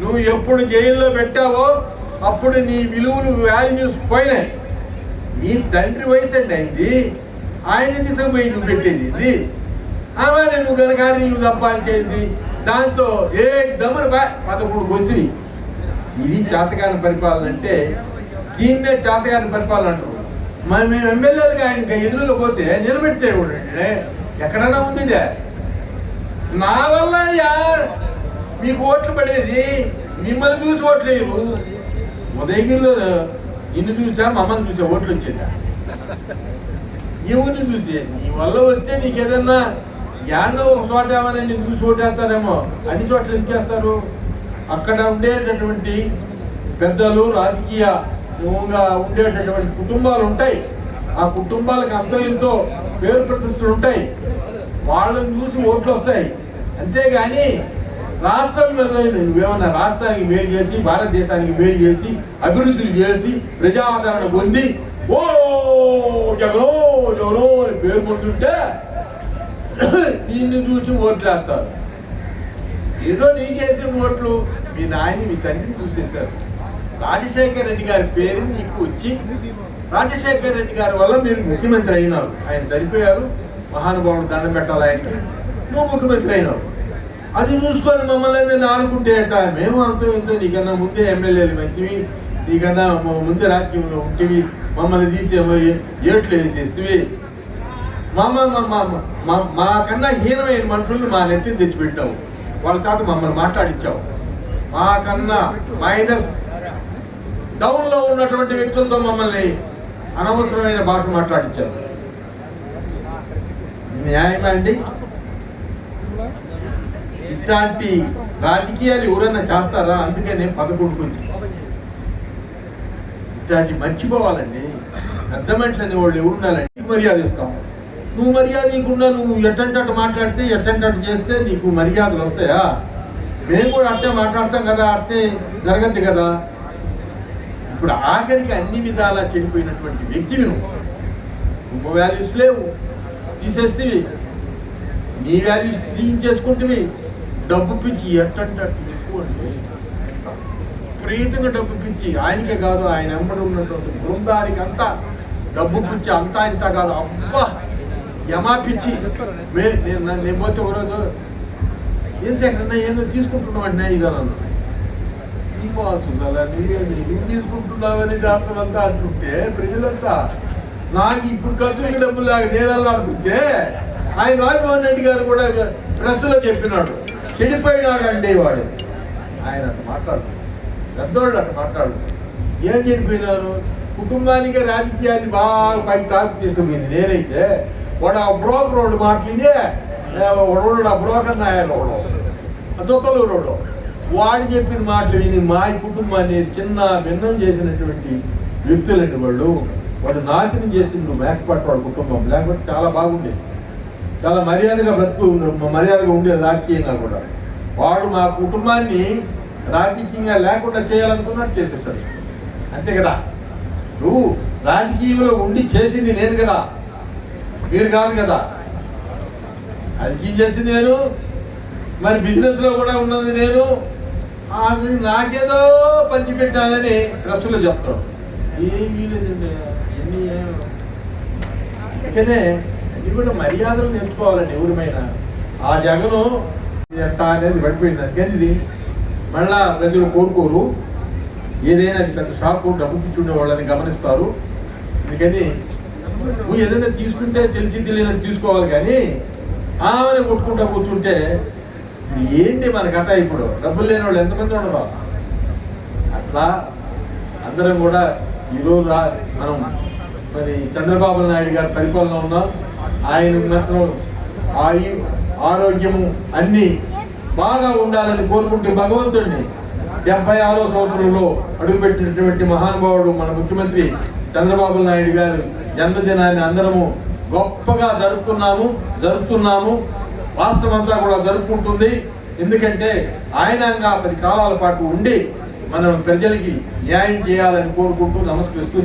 నువ్వు ఎప్పుడు జైల్లో పెట్టావో అప్పుడు నీ విలువలు వాల్యూస్ పోయినాయి. నీ తండ్రి వయసు అండి అయింది ఆయన తీసుకుపోయి నువ్వు పెట్టేది ఇది నువ్వు కనుక నువ్వు సంపాదించేది దాంతో ఏ దమ్మున పదకొండు వచ్చినాయి ఇది చేతకాని పరిపాలన అంటే దీన్నే చేతకాని పరిపాలన అంటారు. మరి మేము ఎమ్మెల్యేలుగా ఆయనకి ఎదురుగా పోతే నిలబెట్టే ఎక్కడైనా ఉంది నా వల్ల మీకు ఓట్లు పడేది? మిమ్మల్ని చూసి ఓట్లు వేయరు. ఉదయగిరిలో నిన్ను చూసా మమ్మల్ని చూసా ఓట్లు వచ్చేదా? ఎవరిని చూసి నీ వల్ల వస్తే నీకు ఏదన్నా యాడో ఒక చోట ఏమైనా నేను చూసి ఓటేస్తారేమో అన్ని చోట్ల ఎందుకేస్తారు అక్కడ ఉండేటటువంటి పెద్దలు రాజకీయ ఉండేటటువంటి కుటుంబాలు ఉంటాయి. ఆ కుటుంబాలకు అంతో ఇంతో పేరు ప్రతిష్టలు ఉంటాయి. వాళ్ళని చూసి ఓట్లు వస్తాయి. అంతేగాని రాష్ట్రం మీద నువ్వేమన్నా రాష్ట్రానికి మేలు చేసి భారతదేశానికి మేలు చేసి అభివృద్ధి చేసి ప్రజాదరణ పొంది ఓ జగనో జగనో అని పేరు పొందుంటే నిన్ను చూసి ఓట్లు ఏదో ఏదో నీకేసిన ఓట్లు మీ నాయన మీ తండ్రిని చూసేశారు. రాజశేఖర్ రెడ్డి గారి పేరు నీకు వచ్చి రాజశేఖర్ రెడ్డి గారి వల్ల మీరు ముఖ్యమంత్రి అయినారు. ఆయన చనిపోయారు. మహానుభావుడు దండం పెట్టాలి ఆయన. నువ్వు ముఖ్యమంత్రి అయినావు. అది చూసుకొని మమ్మల్ని నేను ఆడుకుంటే అంట. మేము అంత ఇంత నీకన్నా ముందే ఎమ్మెల్యేలు మంచివి నీకన్నా ముందే రాజకీయంలో ఉంటివి. మమ్మల్ని తీసేమో ఏట్లు వేసేస్తే మమ్మల్ని మాకన్నా మా- కన్నా హీనమైన మనుషుల్ని మా నెత్తిని తెచ్చిపెట్టావు వాళ్ళ తాత మమ్మల్ని మాట్లాడించావు మా కన్నా మైనస్ డౌన్లో ఉన్నటువంటి వ్యక్తులతో మమ్మల్ని అనవసరమైన భాష మాట్లాడించారు న్యాయమా అండి? ఇట్లాంటి రాజకీయాలు ఎవరైనా చేస్తారా? అందుకనే పదకొండుకుంది ఇట్లాంటి మర్చిపోవాలండి. పెద్ద మనిషి అనే వాళ్ళు ఎవరు ఉండాలండి? మర్యాద ఇస్తాం. నువ్వు మర్యాద ఇవ్వకుండా నువ్వు ఎట్టంటట్టు మాట్లాడితే ఎట్టంటట్టు చేస్తే నీకు మర్యాదలు వస్తాయా? మేము కూడా అట్టే మాట్లాడతాం కదా అట్టే జరగద్దు కదా. ఇప్పుడు ఆఖరికి అన్ని విధాలా చెడిపోయినటువంటి వ్యక్తివి నువ్వు. నువ్వు వాల్యూస్ లేవు. తీసేస్తేవి. నీ వాల్యూస్ తీయించేసుకుంటేవి. డబ్బు పిచ్చి ఎట్టంటే ఎక్కువ అండి విపరీతంగా డబ్బు పిచ్చి. ఆయనకే కాదు ఆయన ఎంబడి ఉన్నటువంటి బృందానికి అంతా డబ్బు పిచ్చి అంతా ఇంత కాదు. అబ్బా! యమా పిచ్చి. మే నేను నన్ను- నేను పోతే ఒకరోజు ఏంటి ఎక్కడన్నా ఏదో తీసుకుంటున్నావు అంటే ఇదన్నా నీ బాసు కదా నువ్వు తీసుకుంటున్నావని దాంట్లో అంతా అంటుంటే ప్రజలంతా నాకు ఇప్పుడు ఖర్చులకి డబ్బులు లాగా నేను అల్లాడుతుంటే ఆయన రాజమోహన్ రెడ్డి గారు కూడా ప్రెస్లో చెప్పినాడు. చెడిపోయినాడు అంటే వాడు. ఆయన అట్లా మాట్లాడు పెద్దవాళ్ళు అట్లా మాట్లాడు ఏం చెడిపోయినారు? కుటుంబానికి రాజకీయాన్ని బాగా పైకి తాకు తీసుకుపోయింది. నేనైతే వాడు ఆ బ్రోకర్ వాడు మాట్లాడితే వాడు ఆ బ్రోకర్ నాయర్ వాడు. దొక్కలు రోడ్డు. వాడు చెప్పిన మాటలు విని మా కుటుంబాన్ని చిన్న భిన్నం చేసినటువంటి వ్యక్తులండి వాళ్ళు. వాడు నాశనం చేసిండు మేకపాటి వాడు కుటుంబం. లేకపోతే చాలా బాగుండేది. చాలా మర్యాదగా బ్రతుకు మర్యాదగా ఉండేది రాజకీయంగా కూడా. వాడు మా కుటుంబాన్ని రాజకీయంగా లేకుండా చేయాలనుకున్నాడు చేసేసాడు. అంతే కదా? నువ్వు రాజకీయంలో ఉండి చేసింది నేను కదా. మీరు కాదు కదా. రాజకీయం చేసింది నేను మరి బిజినెస్లో కూడా ఉన్నది నేను. అది నాకేదో పంచిపెట్టానని ప్రెస్లో చెప్తాను ఏమీ లేదండి ఎన్ని అందుకనే ఇది కూడా మర్యాదలు నేర్చుకోవాలండి ఎవరిమైనా. ఆ జగను ఎట్లా అనేది పడిపోయింది. అందుకని ఇది మళ్ళా ప్రజలు కోరుకోరు. ఏదైనా పెద్ద షాపు డబ్బు పిచ్చుండే వాళ్ళని గమనిస్తారు. అందుకని నువ్వు ఏదైనా తీసుకుంటే తెలిసి తెలియని తీసుకోవాలి కానీ ఆమెను కొట్టుకుంటా కూర్చుంటే ఏంటి మన కథ ఇప్పుడు? డబ్బులు లేని వాళ్ళు ఎంతమంది ఉండరు అట్లా అందరం కూడా ఈరోజు మనం మరి చంద్రబాబు నాయుడు గారి పరిపాలన ఉన్నాం. ఆయన మాత్రం ఆయు ఆరోగ్యము అన్నీ బాగా ఉండాలని కోరుకుంటే భగవంతుడిని డెబ్బై ఆరో సంవత్సరంలో అడుగుపెట్టినటువంటి మహానుభావుడు మన ముఖ్యమంత్రి చంద్రబాబు నాయుడు గారు జన్మదినాన్ని అందరము గొప్పగా జరుపుకున్నాము జరుపుతున్నాము. రాష్ట్రం అంతా కూడా జరుపుకుంటుంది. ఎందుకంటే ఆయనంగా పది కాలాల పాటు ఉండి మనం ప్రజలకి న్యాయం చేయాలని కోరుకుంటూ నమస్కరిస్తూ